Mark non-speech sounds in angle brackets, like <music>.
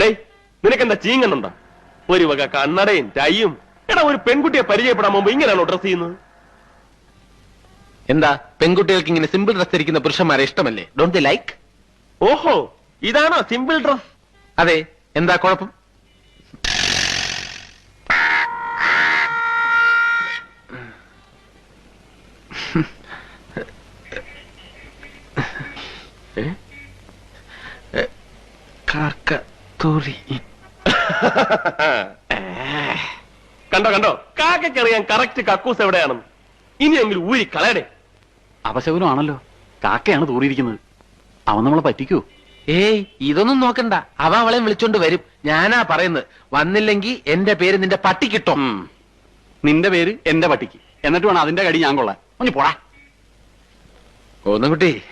ഡേയ് നിനക്കെന്താ ചീങ്ങുന്നുണ്ടോ? ഒരു വക കണ്ണടയും ടൈയും. എടാ ഒരു പെൺകുട്ടിയെ പരിചയപ്പെടാൻ മുമ്പ് ഇങ്ങനെയാണോ ഡ്രസ് ചെയ്യുന്നത്? എന്താ പെൺകുട്ടികൾക്ക് ഇങ്ങനെ സിമ്പിൾ ഡ്രസ് ധരിക്കുന്ന പുരുഷന്മാരെ ഇഷ്ടമല്ലേ? ഡോണ്ട് ദി ലൈക്ക് ഓഹോ ഇതാണോ സിമ്പിൾ ഡ്രസ് അതെ എന്താ കുഴപ്പം? കാക്കത്തോറി <laughs> കണ്ടോ കണ്ടോ? കാക്കറിയാൻ കറക്റ്റ് കക്കൂസ് എവിടെയാണെന്ന് ഇനിയെങ്കിലും ഊരി കളയടേ അപശകുനമാണല്ലോ. കാക്കയാണ് തൂറിയിരിക്കുന്നത്. അവൻ നമ്മളെ പറ്റിക്കൂ. ഏയ് ഇതൊന്നും നോക്കണ്ട. അവ അവളെ വിളിച്ചോണ്ട് വരും. ഞാനാ പറയുന്നത്. വന്നില്ലെങ്കിൽ എന്റെ പേര് നിന്റെ പട്ടിക്കിട്ടോ കിട്ടും നിന്റെ പേര് എന്റെ പട്ടിക്ക്. എന്നിട്ട് വേണം അതിന്റെ കടി ഞാൻ കൊള്ളാൻ. ഒന്ന് പോടാ. കുട്ടി